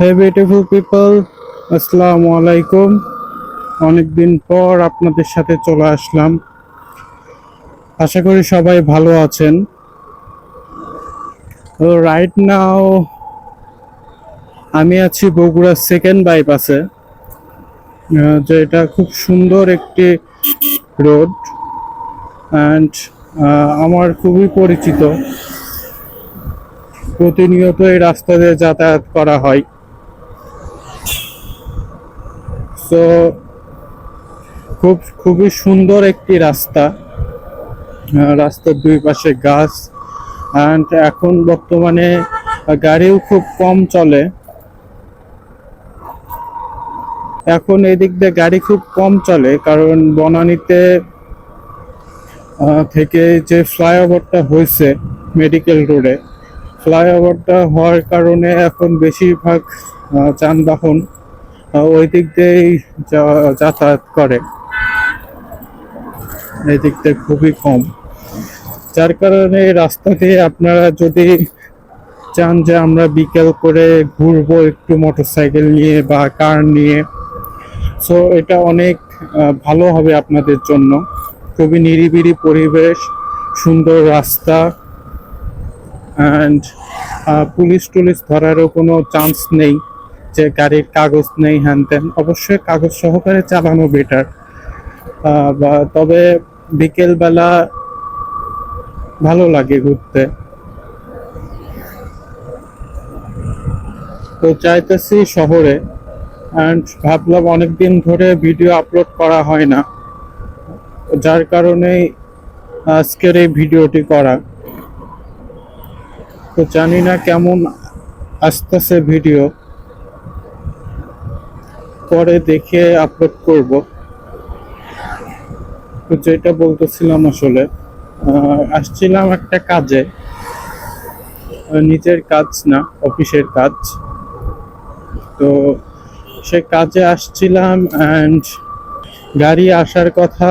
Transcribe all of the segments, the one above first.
হে beautiful people আসসালামু আলাইকুম অনেকদিন পর আপনাদের সাথে চলে আসলাম। আশা করি সবাই ভালো আছেন। রাইট নাও আমি আছি বগুড়া সেকেন্ড বাইপাসে যে এটা খুব সুন্দর একটি রোড অ্যান্ড আমার খুবই পরিচিত। প্রতিনিয়ত এই রাস্তা দিয়ে যাতায়াত করা হয়। তো খুব, খুবই সুন্দর একটি রাস্তা। রাস্তার দুই পাশে গাছ। অ্যান্ড এখন বর্তমানে গাড়িও খুব কম চলে। এখন এদিক দিয়ে গাড়ি খুব কম চলে, কারণ বনানীতে থেকে যে ফ্লাইওভারটা হয়েছে মেডিকেল রোডে, ফ্লাইওভারটা হওয়ার কারণে এখন বেশিরভাগ যানবাহন ওই দিক দিয়েই যাতায়াত করে। এই দিক দিয়ে খুবই কম। যার কারণে রাস্তা দিয়ে আপনারা যদি চান যে আমরা বিকেল করে ঘুরবো একটু মোটরসাইকেল নিয়ে বা কার নিয়ে, সো এটা অনেক ভালো হবে আপনাদের জন্য। খুবই নিরিবিলি পরিবেশ, সুন্দর রাস্তা অ্যান্ড পুলিশ টুলিশ ধরারও কোনো চান্স নেই। যে গাড়ির কাগজ নেই হ্যান অবশ্যই কাগজ সহকারে চালানো বেটার বা তবে বিকেলবেলা ভালো লাগে ঘুরতে। তো চাইতেছি শহরে। অ্যান্ড ভাবলাম অনেকদিন ধরে ভিডিও আপলোড করা হয় না। যার কারণেই আজকের এই ভিডিওটি করা। তো জানি না কেমন আসতেছে ভিডিও পরে দেখে আপলোড করব। তো যেটা বলতেছিলাম আসলে আসছিলাম একটা কাজে। নিজের কাজ না, অফিসের কাজ। তো সে কাজে আসছিলাম অ্যান্ড গাড়ি আসার কথা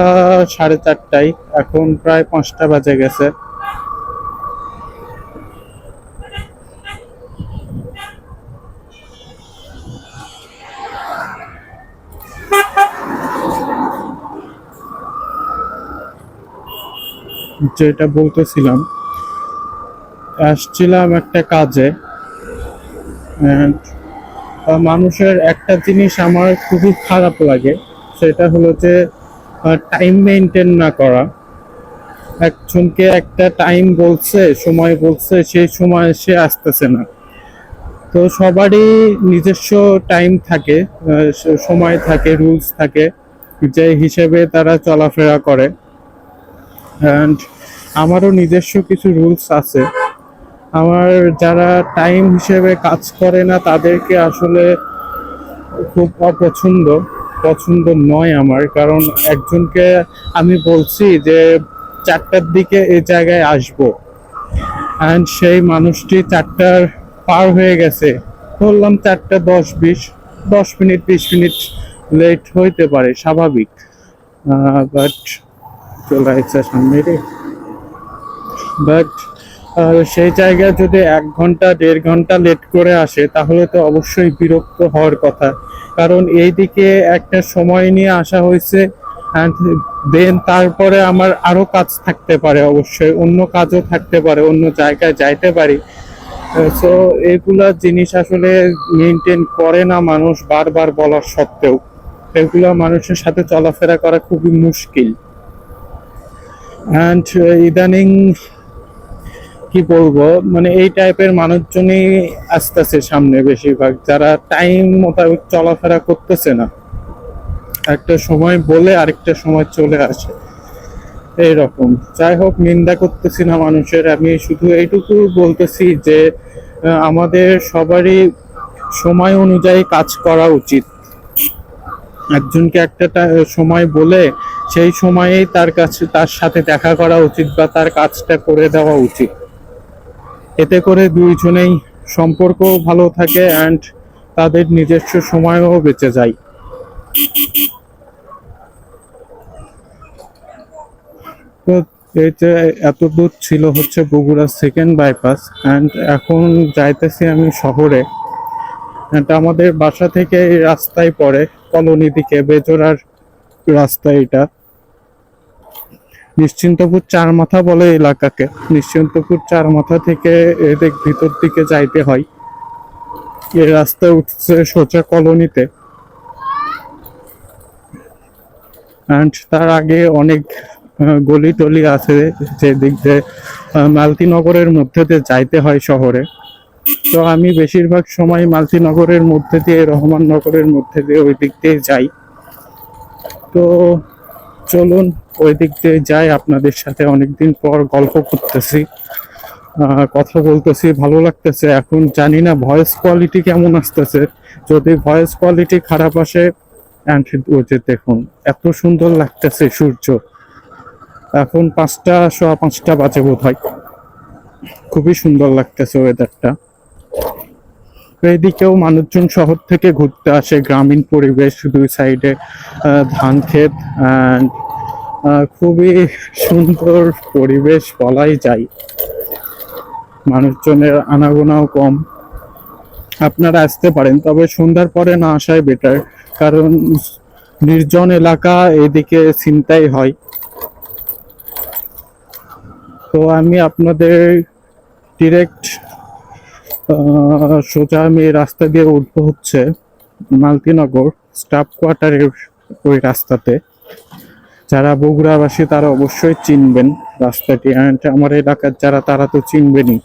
সাড়ে চারটায়, এখন প্রায় পাঁচটা বাজে গেছে। যেটা বলতেছিলাম, আসছিলাম একটা কাজে মানুষের একটা জিনিস আমার খুবই খারাপ লাগে, সেটা হলো যে টাইম মেনটেন না করা। একজনকে একটা টাইম বলছে, সময় বলছে, সেই সময় সে আসতেছে না। তো সবারই নিজস্ব টাইম থাকে সময় থাকে রুলস থাকে যে হিসেবে তারা চলাফেরা করে। অ্যান্ড আমারও নিজস্ব কিছু রুলস আছে। আমার যারা টাইম হিসেবে কাজ করে না, তাদেরকে আসলে খুব অপছন্দ। পছন্দ নয় আমার, কারণ একজনকে আমি বলছি যে চারটার দিকে এই জায়গায় আসব। অ্যান্ড সেই মানুষটি চারটার পার হয়ে গেছে। বললাম চারটা দশ বিশ, দশ মিনিট, বিশ মিনিট লেট হইতে পারে, স্বাভাবিক। বাট চলে আসছে সামনে বাট সেই জায়গায় যদি এক ঘণ্টা, দেড় ঘণ্টা লেট করে আসে, তাহলে তো অবশ্যই বিরক্ত হওয়ার কথা। কারণ এইদিকে একটা সময় নিয়ে আসা হয়েছে দেন তারপরে আমার আরও কাজ থাকতে পারে অবশ্যই, অন্য কাজও থাকতে পারে, অন্য জায়গায় যাইতে পারি। সো এগুলা জিনিস আসলে মেনটেন করে না মানুষ বারবার বলার সত্ত্বেও। এগুলা মানুষের সাথে চলাফেরা করা খুবই মুশকিল। অ্যান্ড ইদানিং কি বলব? মানে এই টাইপের মানুষজনই আসতেছে সামনে বেশিরভাগ। যারা টাইম মোতাবেক চলাফেরা করতেছে না। একটা সময় বলে আরেকটা সময় চলে আসে। এইরকম। যাই হোক, নিন্দা করতেছি না মানুষের। আমি শুধু এইটুকু বলতেছি যে আমাদের সবারই সময় অনুযায়ী কাজ করা উচিত। একজনকে একটা সময় বলে সেই সময়েই তার কাছে, তার সাথে দেখা করা উচিত বা তার কাজটা করে দেওয়া উচিত। এতে করে দুইজনেই সম্পর্ক ভালো থাকে অ্যান্ড তাদের নিজস্ব সময়ও বেঁচে যায়। তো যে এত দূর ছিল হচ্ছে বগুড়া সেকেন্ড বাইপাস অ্যান্ড এখন যাইতেছি আমি শহরে। এটা আমাদের বাসা থেকে এই রাস্তায় পড়ে, কলোনি দিকে বেজোরার রাস্তা এটা। নিশ্চিন্তপুর চার মাথা বলে এলাকাকে। নিশ্চিন্তপুর চার মাথা থেকে এদের ভিতর দিকে যাইতে হয়। এই রাস্তা উঠছে সোজা কলোনিতে। তার আগে অনেক গলি টলি আছে যে দিক দিয়ে মালতীনগরের মধ্যে দিয়ে যাইতে হয় শহরে। তো আমি বেশিরভাগ সময় মালতীনগরের মধ্যে দিয়ে, রহমাননগরের মধ্যে দিয়ে ওই দিক দিয়ে যাই। তো চলুন, ওই দিক দিয়ে যাই। আপনাদের সাথে অনেকদিন পর গল্প করতেছি কথা বলতেছি, ভালো লাগতেছে। এখন জানি না ভয়েস কোয়ালিটি কেমন আসতেছে। যদি ভয়েস কোয়ালিটি খারাপ আসে যে দেখুন, এত সুন্দর লাগতেছে সূর্য। এখন পাঁচটা, সোয়া পাঁচটা বাজে বোধ হয় খুবই সুন্দর লাগতেছে ওয়েদারটা এইদিকেও মানুষজন শহর থেকে ঘুরতে আসে, গ্রামীণ পরিবেশ দুই সাইডে ধান ক্ষেত খুবই সুন্দর পরিবেশ বলাই যায়। মানুষজনের আনাগোনাও কম। আপনারা আসতে পারেন, তবে সন্ধ্যার পরে না আসাই বেটার কারণ নির্জন এলাকা এদিকে চিন্তাই হয়। তো আমি আপনাদের ডিরেক্ট সোজা আমি রাস্তা দিয়ে উঠবো হচ্ছে মালতিনগর স্টাফ কোয়ার্টারের ওই রাস্তাতে। যারা বগুড়াবাসী তারা অবশ্যই চিনবেন রাস্তাটি আমার এলাকার যারা, তারা তো চিনবেনই।